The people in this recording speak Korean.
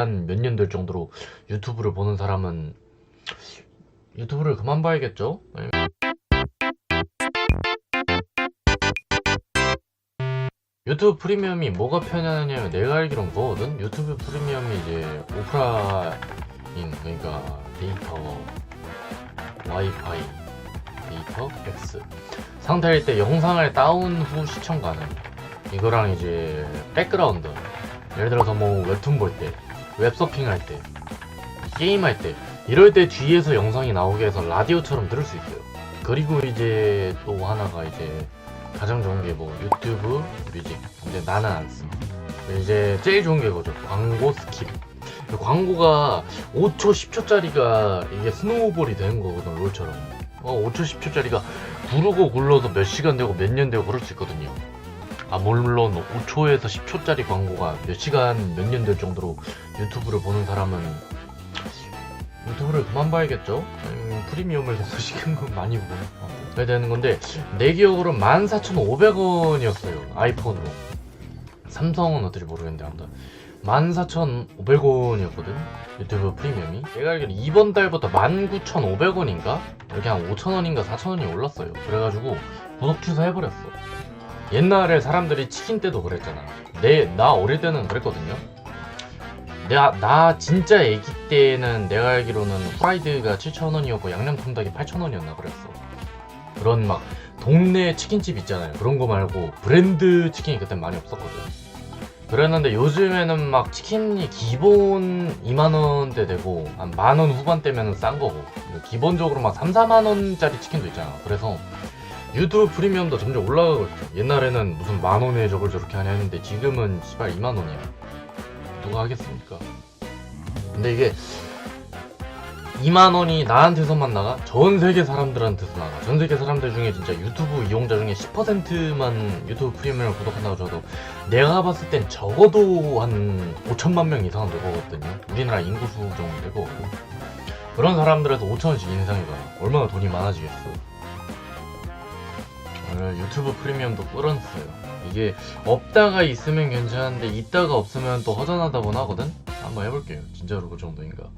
한 몇 년 될 정도로 유튜브를 보는 사람은 유튜브를 그만 봐야겠죠? 네. 유튜브 프리미엄이 뭐가 편하냐면 내가 알기론 그거거든? 유튜브 프리미엄이 이제 오프라인 그러니까 데이터 와이파이 데이터 X 상태일 때 영상을 다운 후 시청 가능 이거랑 이제 백그라운드 예를 들어서 뭐 웹툰 볼때 웹서핑 할 때 게임 할 때 이럴 때 뒤에서 영상이 나오게 해서 라디오처럼 들을 수 있어요. 그리고 이제 또 하나가 이제 가장 좋은 게 뭐 유튜브 뮤직. 근데 나는 안 써. 이제 제일 좋은 게 그거죠. 광고 스킵. 광고가 5초 10초짜리가 이게 스노우볼이 되는 거거든 롤처럼. 어 5초 10초짜리가 구르고 굴러서 몇 시간 되고 몇 년 되고 그럴 수 있거든요 아 물론 5초에서 10초짜리 광고가 몇 시간 몇 년 될 정도로 유튜브를 보는 사람은 유튜브를 그만 봐야겠죠? 음, 프리미엄을 사서 시킨 건 많이 그래야 되는 건데 내 기억으로 14,500원이었어요 아이폰으로. 삼성은 어떨지 모르겠는데 아무튼. 14,500원이었거든 유튜브 프리미엄이. 내가 알기로 이번 달부터 19,500원인가? 이렇게 한 5,000원인가 4,000원이 올랐어요. 그래가지고 구독 취소해버렸어 옛날에 사람들이 치킨 때도 그랬잖아. 내 나 어릴 때는 그랬거든요. 내가 나 진짜 애기 때는 내가 알기로는 프라이드가 7,000원이었고 양념 통닭이 8,000원이었나 그랬어. 그런 막 동네 치킨집 있잖아요. 그런 거 말고 브랜드 치킨이 그때 많이 없었거든. 그랬는데 요즘에는 막 치킨이 기본 2만원대 되고 한 만 원 후반대면 싼 거고. 기본적으로 막 3, 4만원짜리 치킨도 있잖아. 그래서 유튜브 프리미엄도 점점 올라가고 있죠 옛날에는 무슨 만 원에 저걸 저렇게 하냐 했는데 지금은 시발 2만 원이야 누가 하겠습니까 근데 이게 2만 원이 나한테서만 나가? 전 세계 사람들한테서 나가. 전 세계 사람들 중에 진짜 유튜브 이용자 중에 10%만 유튜브 프리미엄을 구독한다고 쳐도 내가 봤을 땐 적어도 한 5천만 명 이상은 될 거거든요. 우리나라 인구 수 정도 될 거고. 그런 사람들에서 5천원씩 인상해봐요. 얼마나 돈이 많아지겠어. 유튜브 프리미엄도 끌어냈어요. 이게 없다가 있으면 괜찮은데 있다가 없으면 또 허전하다고 하거든? 한번 해볼게요. 진짜로 그 정도인가.